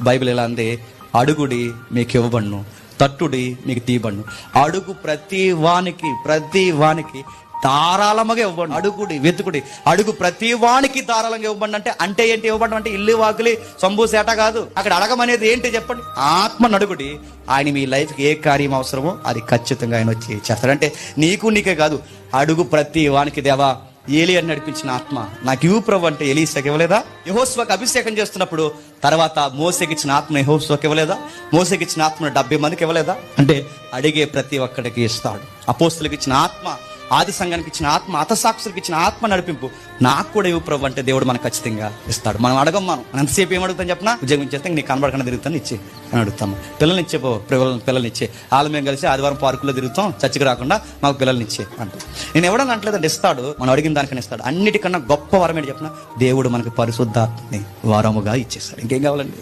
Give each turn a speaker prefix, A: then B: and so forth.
A: Bible ఎలా అంది అడుగుడి మీకు ఇవ్వబడును తట్టుడి మీకు తీయబడును. అడుగు ప్రతి వానికి ప్రతి వానికి ధారాళముగా ఇవ్వండి అడుగుడి వెతుకుడి. అడుగు ప్రతి వానికి ధారాళంగా ఇవ్వండి అంటే అంటే ఏంటి ఇవ్వబడడం అంటే ఇల్లు వాకిలి సంబూసేట కాదు. అక్కడ అడగమనేది ఏంటి చెప్పండి. ఆత్మ నడుగుడి ఆయన మీ లైఫ్కి ఏ కార్యం అవసరమో అది ఖచ్చితంగా ఆయన వచ్చి చేస్తాడు. అంటే నీకు నీకే కాదు అడుగు ప్రతి వానికి దేవా ఏలి అని నడిపించిన ఆత్మ. నాకు ఇవ్వు ప్రభు అంటే ఎలీసాకి ఇవ్వలేదా? యహోస్వాకి అభిషేకం చేస్తున్నప్పుడు తర్వాత మోసకి ఇచ్చిన ఆత్మ యహోస్వాకి ఇవ్వలేదా? మోసగిచ్చిన ఆత్మ డెబ్బై మందికి ఇవ్వలేదా? అంటే అడిగే ప్రతి ఒక్కడికి ఇస్తాడు. అపోస్తులకు ఇచ్చిన ఆత్మ ఆది సంఘానికి ఇచ్చిన ఆత్మ అతసాక్షులకు ఇచ్చిన ఆత్మ నడిపింపు. నాకు కూడా ఇవ్వు ప్రభు అంటే దేవుడు మనకు ఖచ్చితంగా ఇస్తాడు. మనం అడగం మనం. ఎంతసేపు ఏం అడుగుతాం చెప్పిన? ఉద్యోగం చేస్తే నీకు కనబడకుండా తిరుగుతాను ఇచ్చి అని అడుగుతాము. పిల్లల్ని ఇచ్చే పో పిల్లల్ని ఇచ్చే. వాళ్ళు మేము కలిసి ఆదివారం పార్కులో తిరుగుతాం చర్చికి రాకుండా మాకు పిల్లల్ని ఇచ్చే అంట నేను ఎవడని అంటలేదండి ఇస్తాడు మనం అడిగిన దానికని ఇస్తాడు. అన్నిటికన్నా గొప్ప వరం ఏంటి చెప్పిన? దేవుడు మనకి పరిశుద్ధాత్మని వరముగా ఇచ్చేస్తాడు. ఇంకేం కావాలండి?